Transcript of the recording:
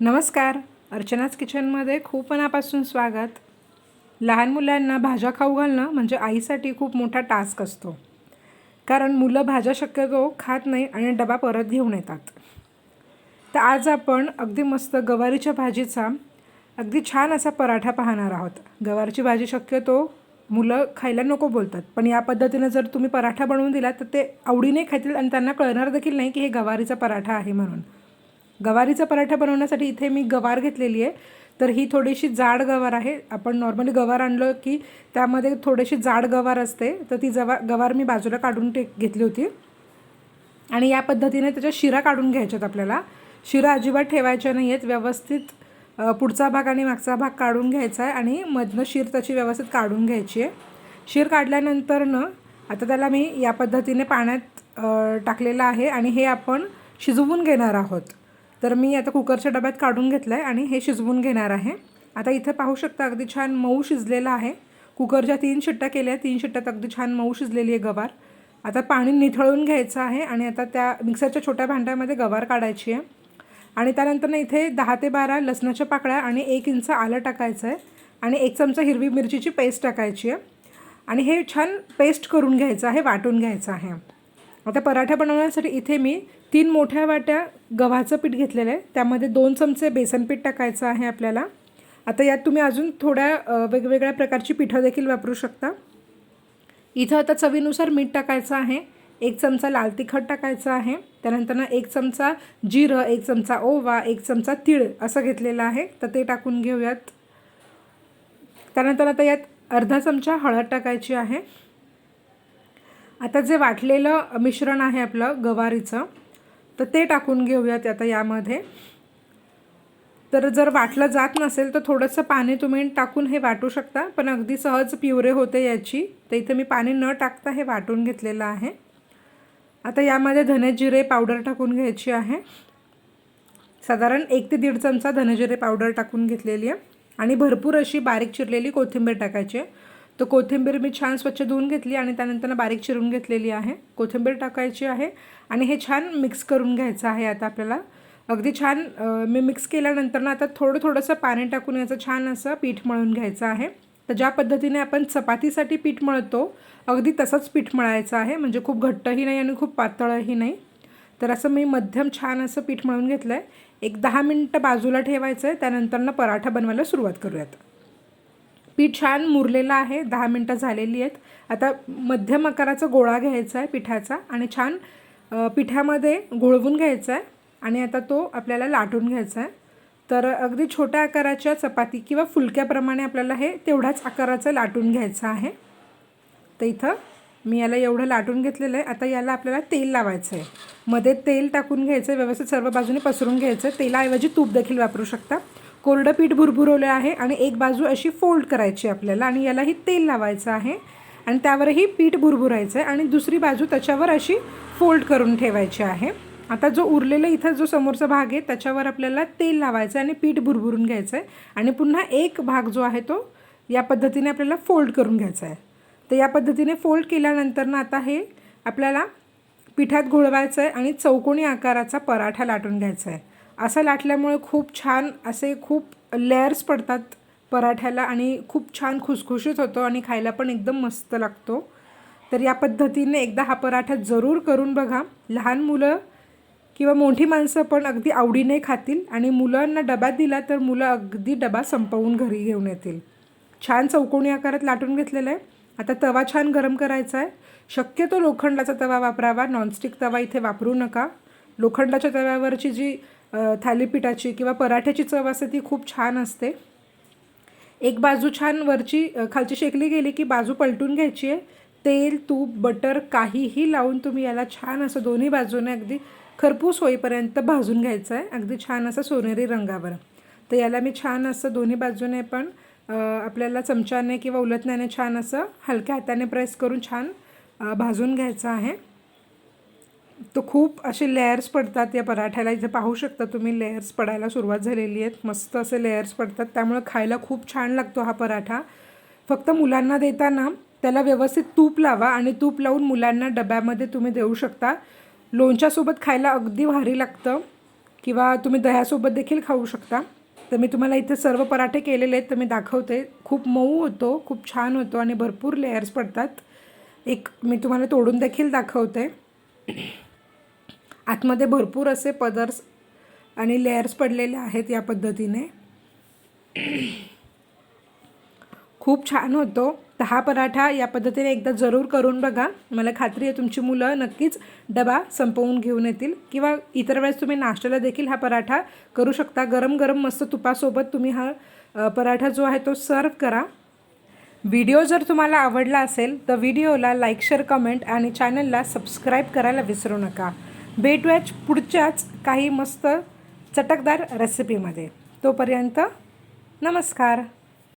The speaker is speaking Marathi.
नमस्कार. अर्चनाच किचनमध्ये खूप मनापासून स्वागत. लहान मुलांना भाज्या खाऊ घालणं म्हणजे आईसाठी खूप मोठा टास्क असतो. कारण मुलं भाज्या शक्यतो खात नाही आणि डबा परत घेऊन येतात. तर आज आपण अगदी मस्त गवारीच्या भाजीचा अगदी छान असा पराठा पाहणार आहोत. गवारीची भाजी शक्यतो मुलं खायला नको बोलतात. पण या पद्धतीनं जर तुम्ही पराठा बनवून दिला तर ते आवडीने खातील आणि त्यांना कळणार देखील नाही की हे गवारीचा पराठा आहे म्हणून. गवारीचा पराठा बनवण्यासाठी इथे मी गवार घेतलेली आहे. तर ही थोडीशी जाड गवार आहे. आपण नॉर्मली गवार आणलं की त्यामध्ये थोडीशी जाड गवार असते. तर ती जवा गवार मी बाजूला काढून टे घेतली होती. आणि या पद्धतीने त्याच्या शिरा काढून घ्यायच्यात आपल्याला. शिरा अजिबात ठेवायच्या नाही आहेत व्यवस्थित पुढचा भाग आणि मागचा भाग काढून घ्यायचा आहे आणि मधनं शीर त्याची व्यवस्थित काढून घ्यायची आहे. शीर काढल्यानंतर न आता त्याला मी या पद्धतीने पाण्यात टाकलेलं आहे आणि हे आपण शिजवून घेणार आहोत. तर मी आता कुकरच्या डब्यात काढून घेतलं आहे आणि हे शिजवून घेणार आहे. आता इथं पाहू शकता अगदी छान मऊ शिजलेलं आहे. कुकरच्या तीन शिट्ट्या केल्या तीन शिट्ट्यात अगदी छान मऊ शिजलेली आहे गवार. आता पाणी निथळून घ्यायचं आहे आणि आता त्या मिक्सरच्या छोट्या भांड्यामध्ये गवार काढायची आहे. आणि त्यानंतर ना इथे दहा ते बारा लसणाच्या पाकळ्या आणि एक इंच आलं टाकायचं आहे. आणि एक चमचा हिरवी मिरचीची पेस्ट टाकायची आहे. आणि हे छान पेस्ट करून घ्यायचं आहे वाटून घ्यायचं आहे. आता पराठा बनवण्यासाठी इथे मी तीन मोठ्या वाट्या गव्हाचं पीठ घेतलेलं आहे. त्यामध्ये दोन चमचे बेसन पीठ टाकायचं आहे आपल्याला. आता यात तुम्ही अजून थोड्या वेगवेगळ्या प्रकारची पिठं देखील वापरू शकता. इथं आता चवीनुसार मीठ टाकायचं आहे. एक चमचा लाल तिखट टाकायचं आहे. त्यानंतर ना एक चमचा जिरं एक चमचा ओवा एक चमचा तीळ असं घेतलेलं आहे. तर ते टाकून घेऊयात. त्यानंतर आता यात अर्धा चमचा हळद टाकायची आहे. आता जे वाटलेलं मिश्रण आहे आपलं गवारीचं तर ते टाकून घेऊयात आता यामध्ये. तर जर वाटलं जात नसेल तर थोडंसं पाणी तुम्ही टाकून हे वाटू शकता पण अगदी सहज प्युरे होते याची. तर इथं मी पाणी न टाकता हे वाटून घेतलेलं आहे. आता यामध्ये धने जिरे पावडर टाकून घ्यायची आहे. साधारण एक ते दीड चमचा धनेजिरे पावडर टाकून घेतलेली आहे. आणि भरपूर अशी बारीक चिरलेली कोथिंबीर टाकायची आहे. तर कोथिंबीर मी छान स्वच्छ धुवून घेतली आणि त्यानंतर बारीक चिरून घेतलेली आहे. कोथिंबीर टाकायची आहे आणि हे छान मिक्स करून घ्यायचं आहे आता आपल्याला. अगदी छान मी मिक्स केल्यानंतर ना आता थोडं थोडंसं पाणी टाकून याचं छान असं पीठ मळून घ्यायचं आहे. तर ज्या पद्धतीने आपण चपातीसाठी पीठ मळतो अगदी तसंच पीठ मळायचं आहे. म्हणजे खूप घट्टही नाही आणि खूप पातळही नाही. तर असं मी मध्यम छान असं पीठ मळून घेतलं आहे एक दहा मिनटं बाजूला ठेवायचं आहे त्यानंतरनं पराठा बनवायला सुरुवात करूयात. पीठ छान मुरलेलं आहे दहा मिनटं झालेली आहेत. आता मध्यम आकाराचा गोळा घ्यायचा आहे पिठाचा आणि छान पिठामध्ये घोळवून घ्यायचा आहे आणि आता तो आपल्याला लाटून घ्यायचा आहे. तर अगदी छोट्या आकाराच्या चपाती किंवा फुलक्याप्रमाणे आपल्याला हे तेवढ्याच आकाराचं लाटून घ्यायचं आहे. तर इथं मी याला एवढं लाटून घेतलेलं आहे. आता याला आपल्याला तेल लावायचं आहे. मध्ये तेल टाकून घ्यायचं आहे. व्यवस्थित सर्व बाजूने पसरून घ्यायचं आहे. तेलाऐवजी तूप देखील वापरू शकता. कोरडं पीठ भुरभुरवलं आहे आणि एक बाजू अशी फोल्ड करायची आपल्याला आणि यालाही तेल लावायचं आहे. आणि त्यावरही पीठ भुरभुरायचं आहे आणि दुसरी बाजू त्याच्यावर अशी फोल्ड करून ठेवायची आहे. आता जो उरलेला इथं जो समोरचा भाग आहे त्याच्यावर आपल्याला तेल लावायचं आहे आणि पीठ भुरभुरून घ्यायचं आहे आणि पुन्हा एक भाग जो आहे तो या पद्धतीने आपल्याला फोल्ड करून घ्यायचा आहे तर या पद्धतीने फोल्ड केल्यानंतर ना आता हे आपल्याला पिठात घोळवायचं आहे आणि चौकोनी आकाराचा पराठा लाटून घ्यायचा आहे असं लाटल्यामुळे खूप छान असे खूप लेअर्स पडतात पराठ्याला आणि खूप छान खुसखुशीत होतो आणि खायला पण एकदम मस्त लागतो. तर या पद्धतीने एकदा हा पराठा जरूर करून बघा. लहान मुलं किंवा मोठी माणसं पण अगदी आवडीने खातील आणि मुलांना डबा दिला तर मुलं अगदी डबा संपवून घरी घेऊन येतील. छान चौकोनी आकारात लाटून घेतलेलं आहे. आता तवा छान गरम करायचा आहे. शक्यतो लोखंडाचा तवा वापरावा. नॉनस्टिक तवा इथे वापरू नका. लोखंडाच्या तव्यावरची जी थालीपीठाची किंवा पराठ्याची चव असते ती खूप छान असते. एक बाजू छान वरची खालची शेकली गेली की बाजू पलटून घ्यायची आहे. तेल तूप बटर काहीही लावून तुम्ही याला छान असं दोन्ही बाजूने अगदी खरपूस होईपर्यंत भाजून घ्यायचं आहे. अगदी छान असं सोनेरी रंगावर. तर याला मी छान असं दोन्ही बाजूने पण आपल्याला चमच्याने किंवा उलटण्याने छान असं हलक्या हाताने प्रेस करून छान भाजून घ्यायचं आहे. तो खूप असे लेयर्स पडतात या पराठ्याला. इथे पाहू शकता तुम्ही लेयर्स पडायला सुरुवात झालेली आहेत. मस्त असे लेयर्स पडतात. त्यामुळे खायला खूप छान लागतो हा पराठा. फक्त मुलांना देताना त्याला व्यवस्थित तूप लावा आणि तूप लावून मुलांना डब्यामध्ये तुम्ही देऊ शकता. लोणच्यासोबत खायला अगदी भारी लागतं किंवा तुम्ही दह्यासोबत देखील खाऊ शकता. तर मी तुम्हाला इथे सर्व पराठे केलेले आहेत तर मी दाखवते. खूप मऊ होतो खूप छान होतो आणि भरपूर लेयर्स पडतात. एक मी तुम्हाला तोडून देखील दाखवते. आतमध्ये भरपूर असे पदर्स आणि लेयर्स पडलेले आहेत या पद्धतीने. खूप छान होतो. तर हा पराठा या पद्धतीने एकदा जरूर करून बघा. मला खात्री आहे तुमची मुलं नक्कीच डबा संपवून घेऊन येतील किंवा इतर वेळेस तुम्ही नाश्त्याला देखील हा पराठा करू शकता. गरम गरम मस्त तुपासोबत तुम्ही हा पराठा जो आहे तो सर्व करा. व्हिडिओ जर तुम्हाला आवडला असेल तर व्हिडिओला लाईक शेअर कमेंट आणि चॅनलला सबस्क्राईब करायला विसरू नका. भेटूयाच पुढच्याच काही मस्त चटकदार रेसिपीमध्ये तोपर्यंत नमस्कार.